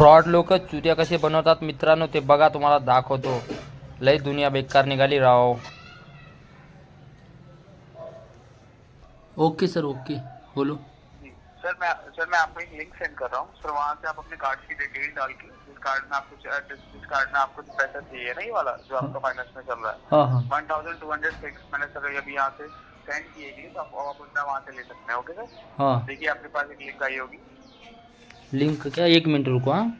Fraud लोक चुत्या कसे बनवतात मित्रांनो ते बघा तुम्हाला दाखवतो. लय दुनिया बेकार निघाली राव. ओके सर ओके बोलो. सर मैं सर मैं आपको एक लिंक सेंड कर रहा हूँ. सर वहाँ से आप अपने कार्ड की डिटेल डाल के जिस कार्ड में आपको जिस कार्ड में आपको पैसा चाहिए ना ये वाला जो आपका फाइनेंस में चल रहा है। हाँ हाँ। One thousand two hundred six मैंने सर अभी यहाँ से सेंड किए गए तो आप उतना वहाँ से ले सकते हैं ओके सर हाँ। देखिए आपके पास एक लिंक आई होगी। लिंक क्या? एक मिनट रुको हाँ।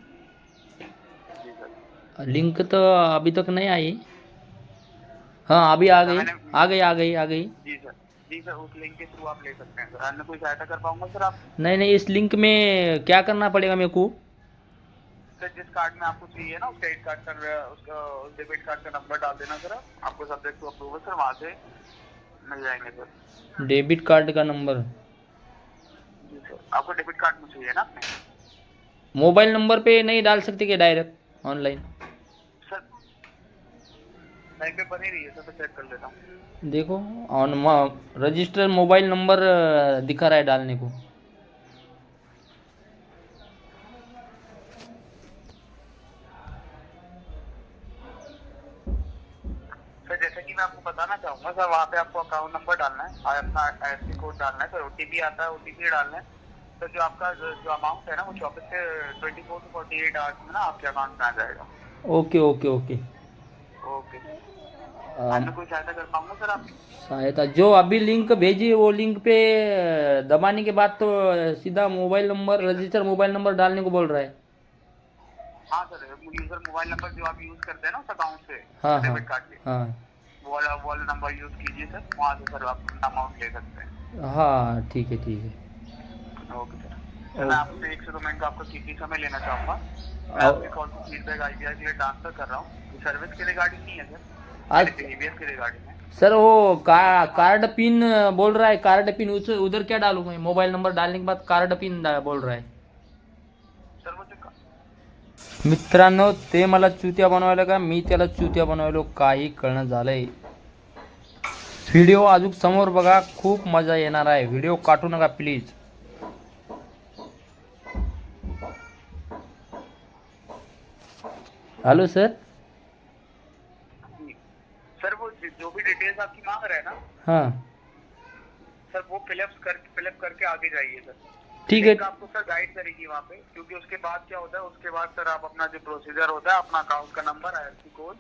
लिंक तो अभी तक नहीं आई। हाँ अभी आ गई। आ गई आ गई आ गई। जी सर। जी सर उस लिंक के थ्रू आप ले सकते हैं। सर अन्य कोई सहायता कर पाऊँगा सर आप? नहीं नहीं इस लिंक में क्या करना पड़ेगा मेरे को? सर जिस कार्ड में आपको चाहिए ना उस क्रेडिट कार्ड का उसका डेबिट कार्ड का नंबर डाल देना सर आपको सब्जेक्ट टू अप्रूवल सर वहाँ से मिल जाएँगे सर। डेबिट कार्ड का नंबर जी सर। आपको डेबिट कार्ड में चाहिए ना मोबाइल नंबर पे नहीं डाल सकते क्या डायरेक्ट? ऑनलाइन। तो देखो ऑन रजिस्टर मोबाइल नंबर दिखा रहा है डालने को। सर जैसे कि मैं आपको बताना चाहूँगा सर वहाँ पे आपको अकाउंट नंबर डालना है और अपना आई कोड डालना है सर ओटीपी आता है ओटीपी डालना है। सर जो आपका जो अमाउंट है ना वो चौबीस से twenty four to forty eight hours में ना आपके अकाउंट में आ जाएगा। Okay okay okay. ओके। अ, कोई सहायता कर पाऊँगा सर आप? सहायता जो अभी लिंक भेजी वो लिंक पे दबाने के बाद तो सीधा mobile number register mobile number डालने को बोल रहा है। हाँ सर यूज़र मोबाइल नंबर जो आप यूज़ करते हैं ना उस अकाउंट से हाँ हाँ डेबिट कार्ड के हाँ। वो वाला वो वाला नंबर यूज़ कीजिए सर वहाँ से सर आप अमाउंट ले सकते हैं। हाँ ठीक है ठीक है। मैं आपसे एक से दो मिनट का आपका कीमती समय लेना चाहूंगा। आपकी कॉल को फीडबैक आइडिया के लिए ट्रांसफर कर रहा हूँ। सर्विस के रिगार्डिंग नहीं है सर। बिहेवियर के रिगार्डिंग है। सर वो का कार्ड पिन बोल रहा है कार्ड पिन उधर क्या डालूं मैं? मोबाइल नंबर डालने के बाद कार्ड पिन बोल रहा है। मित्रांनो ते मला चुत्या बनवायला का मी त्याला चुत्या बनवायलो काही कळणं झालंय. व्हिडिओ अजून समोर बघा खूप मजा येणार आहे. व्हिडिओ काटू नका प्लीज हॅलो सर। सर वो जो भी डिटेल्स आपकी मांग रहे हैं ना हाँ। सर वो फिलअप कर फिलअप करके आगे जाइए सर। ठीक है। आपको सर गाइड करेगी वहाँ पे क्योंकि उसके बाद क्या होता है उसके बाद सर आप अपना जो प्रोसीजर होता है अपना अकाउंट का नंबर आई कोड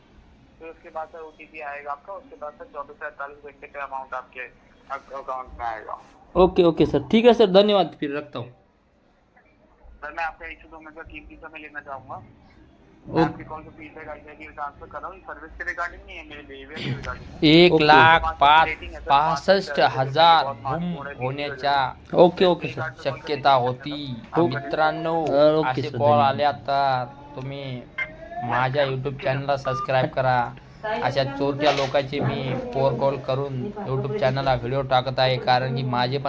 फिर उसके बाद सर ओटीपी आएगा आपका उसके बाद सर चौबीस से अड़तालीस घंटे का अमाउंट आपके अकाउंट में आएगा। Okay okay sir. ठीक है सर धन्यवाद फिर रखता हूँ। सर मैं आपका एक दो मिनट का कीमती समय लेना चाहूँगा। मैं ओके. आपकी कॉल को फीडबैक आइडिया के लिए ट्रांसफ़र कर रहा हूँ। ये सर्विस के रिगार्डिंग नहीं है मेरे बिहेवियर के रिगार्डिंग है। एक ओके. लाख पाच पासष्ट हज़ार गुम होण्याच्या ओके ओके सर। शक्यता होती। मित्रांनो ओके, असे सर, कॉल धन्यवाद. आल्या तर तुम्ही माझ्या युट्यूब चॅनलला सबस्क्राईब करा. अशा चोरट्या लोकांचे मी फोर कॉल करून युट्यूब चॅनलला व्हिडिओ टाकत आहे कारण की माझे पण